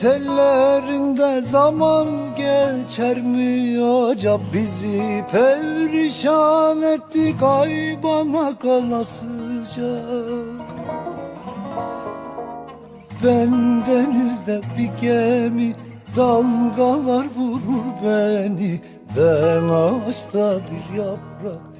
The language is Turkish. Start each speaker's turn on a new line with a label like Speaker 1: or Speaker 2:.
Speaker 1: tellerinde zaman geçer mi acaba? Bizi perişan ettik ay bana kalasıca. Ben denizde bir gemi dalgalar vurur beni. Ben ağaçta bir yaprak